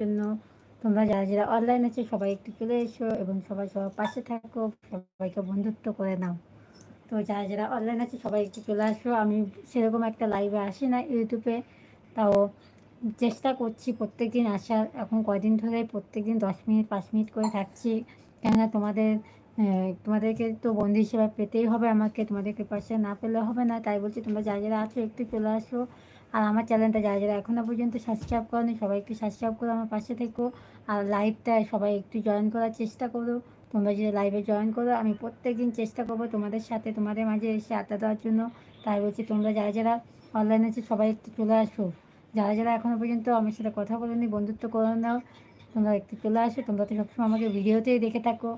জন্য। তোমরা যারা যারা অনলাইন আছে, সবাই একটু চলে এসো এবং সবাই সবার পাশে থাকো, সবাইকে বন্ধুত্ব করে নাও। তো যারা যারা অনলাইন আছে, সবাই একটু চলে আসো। আমি সেরকম একটা লাইভে আসি না ইউটিউবে তাও চেষ্টা করছি প্রত্যেক দিন আসার। এখন কয়দিন ধরে প্রত্যেক দিন দশ মিনিট, পাঁচ মিনিট করে থাকছি। কেননা তোমাদের তোমাদেরকে তো বন্ধু হিসেবে পেতেই হবে আমাকে। তোমাদেরকে পাশে না পেলে হবে না। তাই বলছি তোমরা যারা যারা আছো, একটু চলে আসো। আর আমার চ্যানেলটা যারা যারা এখনও পর্যন্ত সাবস্ক্রাইব করনি, সবাই একটু সাবস্ক্রাইব করো আমার পাশে থেকো। আর লাইভটায় সবাই একটু জয়েন করার চেষ্টা করো। তোমরা যদি লাইভে জয়েন করো, আমি প্রত্যেক দিন চেষ্টা করব তোমাদের সাথে তোমাদের মাঝে এসে আড্ডা দেওয়ার জন্য। তাই বলছি তোমরা যারা যারা অনলাইনে আছে, সবাই একটু চলে আসো। যারা যারা এখনও পর্যন্ত আমার সাথে কথা বলেনি, বন্ধুত্ব করে নাও তোমরা একটু চলে আসো, তোমরা তো সবসময় আমাকে ভিডিওতেই দেখে থাকো।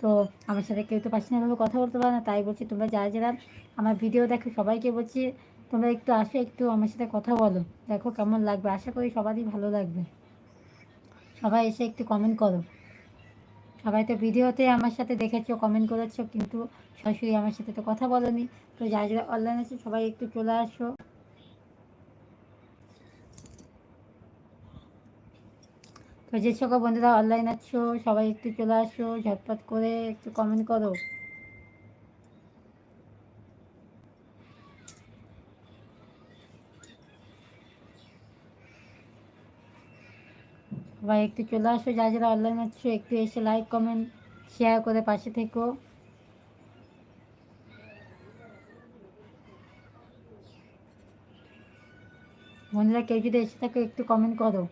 তো আমার সাথে কেউ তো পার্সোনালভাবে কথা বলতে পারে না। তাই বলছি তোমরা যারা যারা আমার ভিডিও দেখো, সবাইকে বলছি তোমরা একটু আসো, একটু আমার সাথে কথা বলো। দেখো কেমন লাগবে। আশা করি সবারই ভালো লাগবে। সবাই এসে একটু কমেন্ট করো। সবাই তো ভিডিওতে আমার সাথে দেখেছ কমেন্ট করেছ, কিন্তু সরাসরি আমার সাথে তো কথা বলোনি। তো যারা যারা অনলাইন আছে সবাই একটু চলে আসো। তো যে সকল বন্ধুরা অনলাইন আছো, সবাই একটু চলে আসো, ঝটপট করে একটু কমেন্ট করো। সবাই একটু চলে আসো যা যারা অনলাইন আছো, একটু এসে লাইক কমেন্ট শেয়ার করে পাশে থেকো। বন্ধুরা, কেউ যদি এসে থাকো, একটু কমেন্ট করো।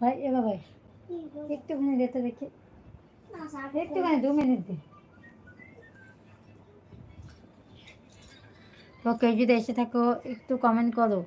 ভাই এবার ভাই একটুখানি যেতে দেখি। একটুখানি দু মিনিট দে। ওকে যদি এসে থাকো একটু কমেন্ট করো।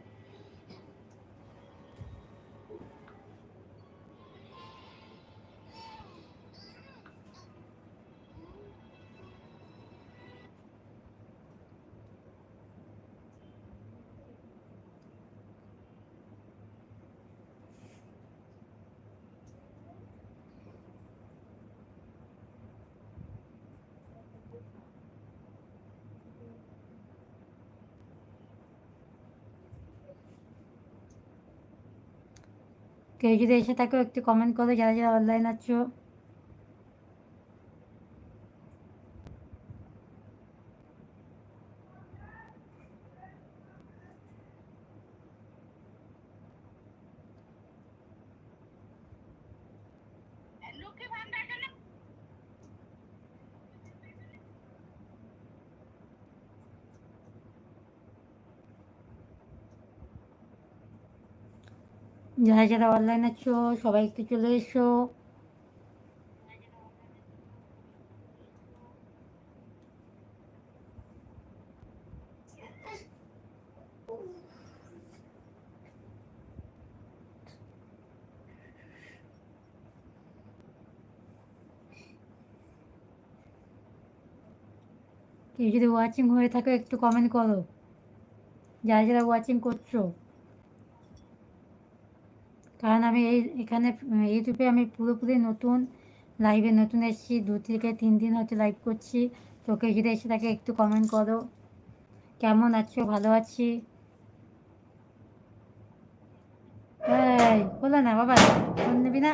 কেউ যদি এসে থাকো একটু কমেন্ট করো যারা যারা অনলাইন আছো। যারা যারা অনলাইন আছো সবাই একটু চলে এসো। কেউ যদি ওয়াচিং হয়ে থাকে, একটু কমেন্ট করো। যারা যারা ওয়াচিং করছ। কারণ আমি এই, এখানে ইউটিউবে আমি পুরোপুরি নতুন লাইভে নতুন এসেছি। দু থেকে তিন দিন হয়তো লাইভ করছি। তোকে যদি এসে তাকে একটু কমেন্ট করো। কেমন আছো? ভালো আছি? হ্যাঁ বলো না, বাবা ফোন নেবি না?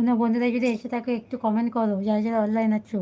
কোনো বন্ধুরা যদি এসে থাকো একটু কমেন্ট করো যারা যারা অনলাইন আছো।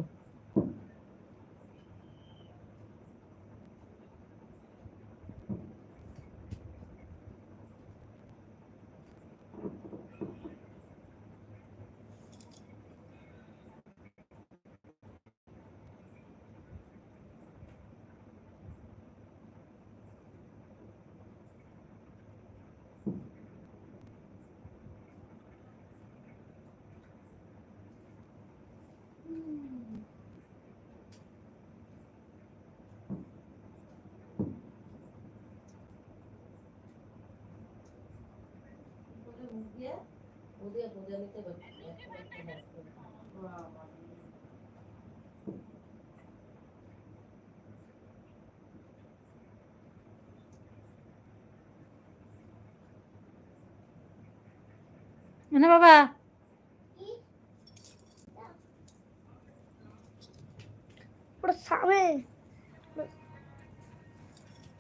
না বাবা।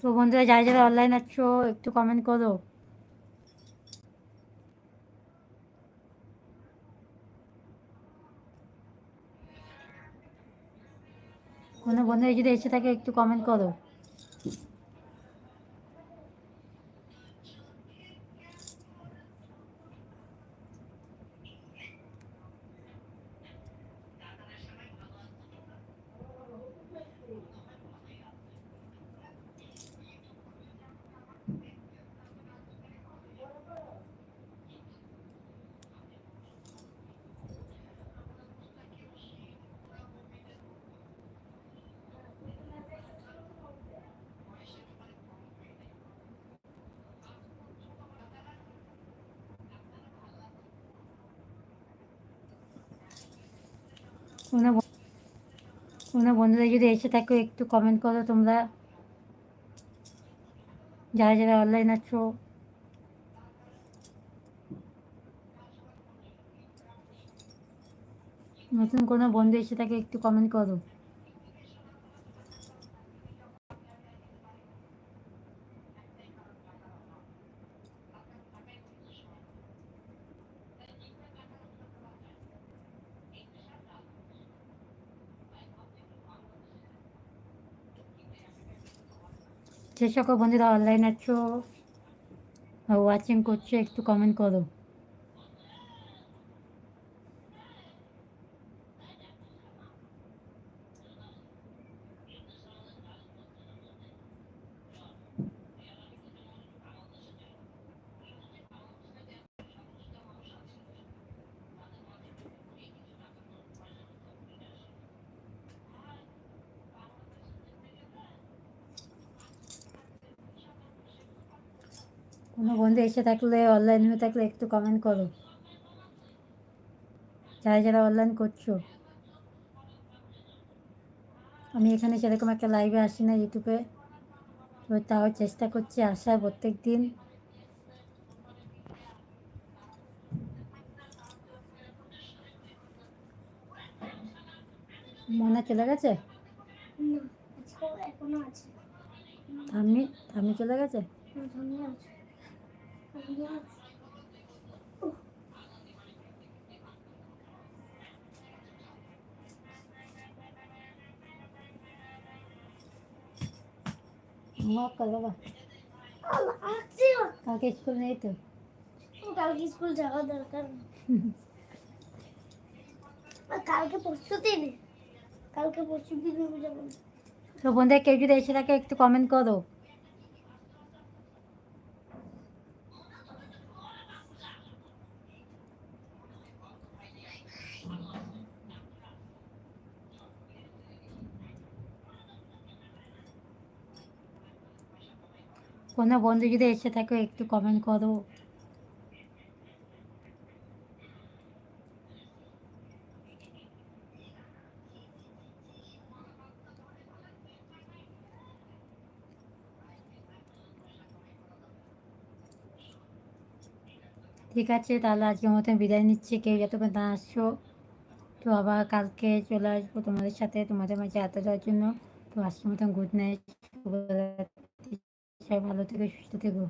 তো বন্ধুরা যারা যারা অনলাইন আছো একটু কমেন্ট করো। কোনো বন্ধুরা যদি এসে থাকে একটু কমেন্ট করো। কোনো কোনো বন্ধুরা যদি এসে থাকো, একটু কমেন্ট করো তোমরা। যারা যারা অনলাইন আছো। নতুন কোনো বন্ধু এসে থাকে একটু কমেন্ট করো। যে সকল বন্ধুরা অনলাইন আছো ওয়াচিং করছ একটু কমেন্ট করো। কোনো বন্ধু এসে থাকলে অনলাইন হয়ে থাকলে একটু কমেন্ট করো। যারা যারা অনলাইন করছ। আমি এখানে সেরকম একটা লাইভে আসি না ইউটিউবে তো তাও চেষ্টা করছি আসার প্রত্যেক দিন। মনে চলে গেছে? থামি থামি চলে গেছে? কর বাবা কালকে স্কুল নেই তো? কালকে স্কুল যাওয়া দরকার কালকে পরশু দিন? কালকে পরশু দিন যাব। তো বন্ধুরা কেউ যদি এসে থাকে একটু কমেন্ট করো কোনো বন্ধু যদি এসে থাকে, একটু কমেন্ট করো। ঠিক আছে, তাহলে আজকের মতন বিদায় নিচ্ছি। কেউ যতক্ষণ না আসছো, তো আবার কালকে চলে আসব তোমাদের সাথে, তোমাদের মাঝে এত দেওয়ার জন্য। তো আজকের মতন গুড নাইট সবাই ভালো থেকো সুস্থ থেকো